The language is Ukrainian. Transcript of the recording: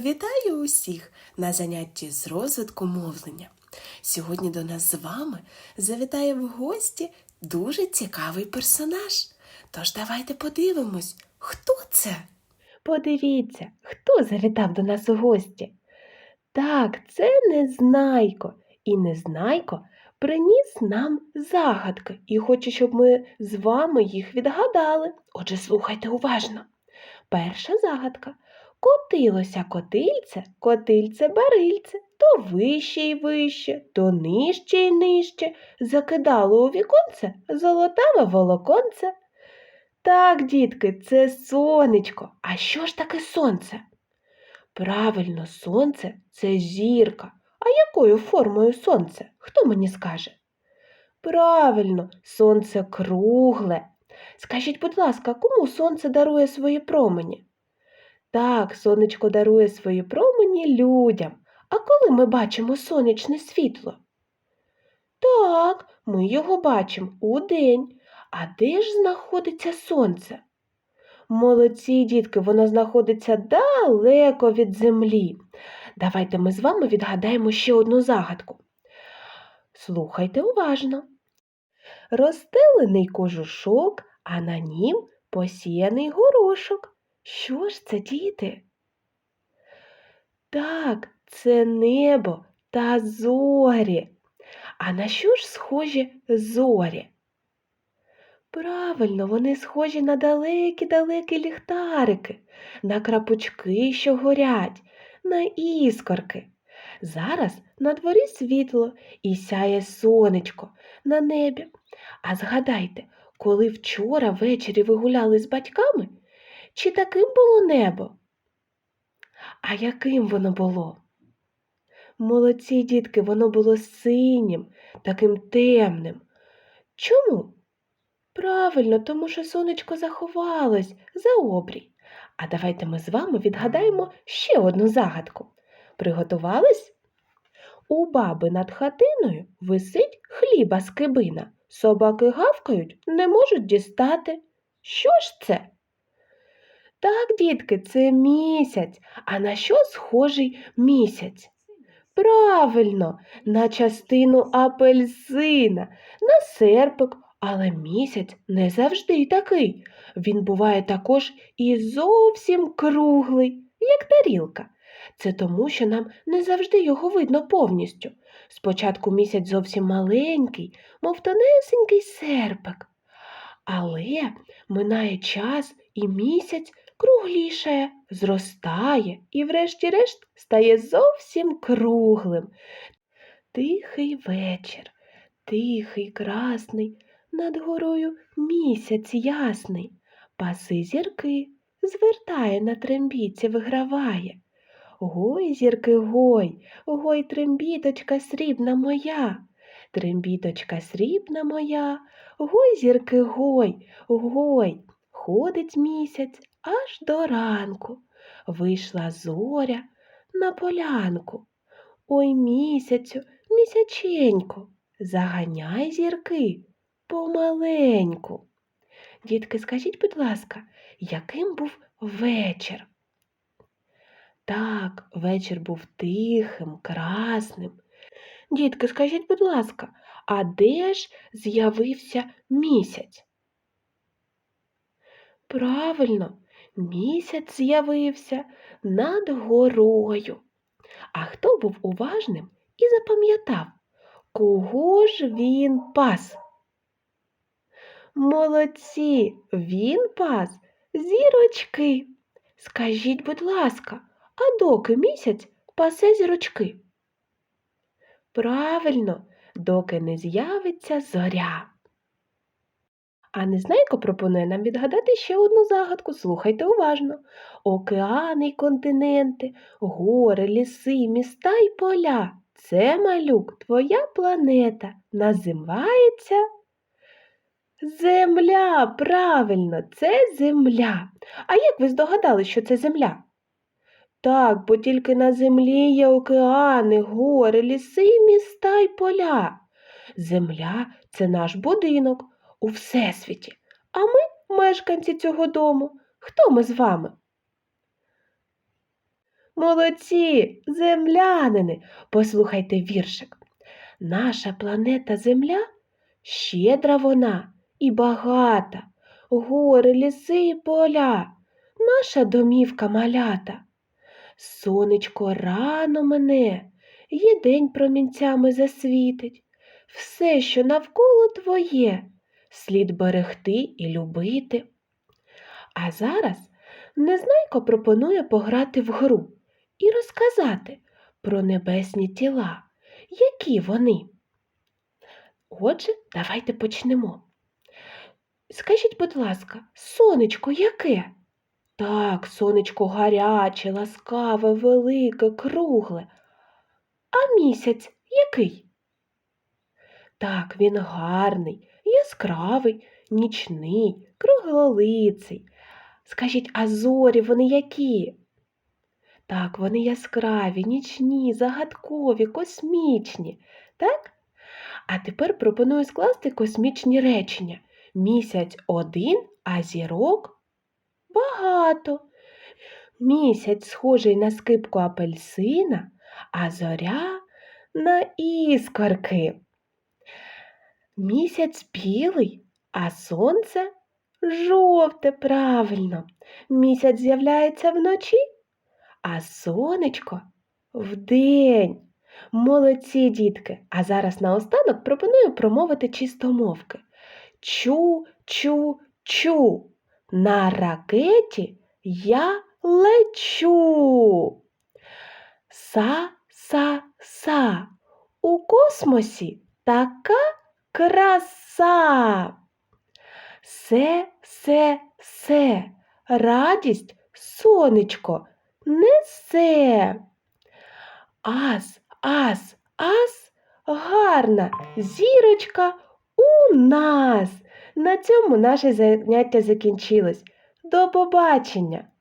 Вітаю усіх на занятті з розвитку мовлення. Сьогодні до нас з вами завітає в гості дуже цікавий персонаж. Тож давайте подивимось, хто це. Подивіться, хто завітав до нас у гості. Так, це Незнайко. І Незнайко приніс нам загадки і хоче, щоб ми з вами їх відгадали. Отже, слухайте уважно. Перша загадка. Котилося котильце, котильце барильце, то вище й вище, то нижче й нижче, закидало у віконце золотаве волоконце. Так, дітки, це сонечко. А що ж таке сонце? Правильно, сонце це зірка. А якою формою сонце? Хто мені скаже? Правильно, сонце кругле. Скажіть, будь ласка, кому сонце дарує свої промені? Так, сонечко дарує свої промені людям. А коли ми бачимо сонячне світло? Так, ми його бачимо удень. А де ж знаходиться сонце? Молодці, дітки, воно знаходиться далеко від землі. Давайте ми з вами відгадаємо ще одну загадку. Слухайте уважно. Розстелений кожушок, а на нім посіяний горошок. Що ж це, діти? Так, це небо та зорі. А на що ж схожі зорі? Правильно, вони схожі на далекі-далекі ліхтарики, на крапучки, що горять, на іскорки. Зараз на дворі світло і сяє сонечко на небі. А згадайте, коли вчора ввечері ви гуляли з батьками, чи таким було небо? А яким воно було? Молодці дітки, воно було синім, таким темним. Чому? Правильно, тому що сонечко заховалось за обрій. А давайте ми з вами відгадаємо ще одну загадку. Приготувались? У баби над хатиною висить хліба скибина. Собаки гавкають, не можуть дістати. Що ж це? Так, дітки, це місяць. А на що схожий місяць? Правильно, на частину апельсина, на серпик, але місяць не завжди такий. Він буває також і зовсім круглий, як тарілка. Це тому, що нам не завжди його видно повністю. Спочатку місяць зовсім маленький, мов тонесенький серпик. Але минає час і місяць круглішає, зростає і, врешті-решт, стає зовсім круглим. Тихий вечір, тихий, красний, над горою місяць ясний, паси зірки, звертає на трембіці, виграває. Гой, зірки, гой, гой, трембіточка срібна моя, трембіточка срібна моя, гой, зірки, гой, гой, ходить місяць аж до ранку. Вийшла зоря на полянку. Ой, місяцю, місяченьку, заганяй зірки помаленьку. Дітки, скажіть, будь ласка, яким був вечір? Так, вечір був тихим, красним. Дітки, скажіть, будь ласка, а де ж з'явився місяць? Правильно, місяць з'явився над горою. А хто був уважним і запам'ятав, кого ж він пас? Молодці, він пас зірочки. Скажіть, будь ласка, а доки місяць пасе зірочки? Правильно, доки не з'явиться зоря. А Незнайко пропонує нам відгадати ще одну загадку. Слухайте уважно. Океани й континенти, гори, ліси, міста й поля. Це малюк, твоя планета. Називається Земля. Правильно, це земля. А як ви здогадали, що це земля? Так, бо тільки на землі є океани, гори, ліси, міста й поля. Земля це наш будинок у всесвіті, а ми мешканці цього дому. Хто ми з вами? Молодці, землянини, послухайте віршик. Наша планета Земля щедра вона і багата, гори, ліси і поля, наша домівка малята. Сонечко рано мене, її день промінцями засвітить. Все, що навколо твоє, слід берегти і любити. А зараз Незнайко пропонує пограти в гру і розказати про небесні тіла, які вони. Отже, давайте почнемо. Скажіть, будь ласка, сонечко яке? Так, сонечко гаряче, ласкаве, велике, кругле. А місяць який? Так, він гарний, яскравий, нічний, круглолиций. Скажіть, а зорі вони які? Так, вони яскраві, нічні, загадкові, космічні. Так? А тепер пропоную скласти космічні речення. Місяць один, а зірок багато. Місяць схожий на скипку апельсина, а зоря на іскорки. Місяць білий, а сонце жовте правильно. Місяць з'являється вночі, а сонечко вдень. Молодці, дітки! А зараз наостанок пропоную промовити чистомовки. Чу, чу, чу. На ракеті я лечу. Са, са, са. У космосі така краса. Се, се, се. Радість сонечко несе. Ас, ас, ас, гарна зірочка у нас. На цьому наше заняття закінчилось. До побачення!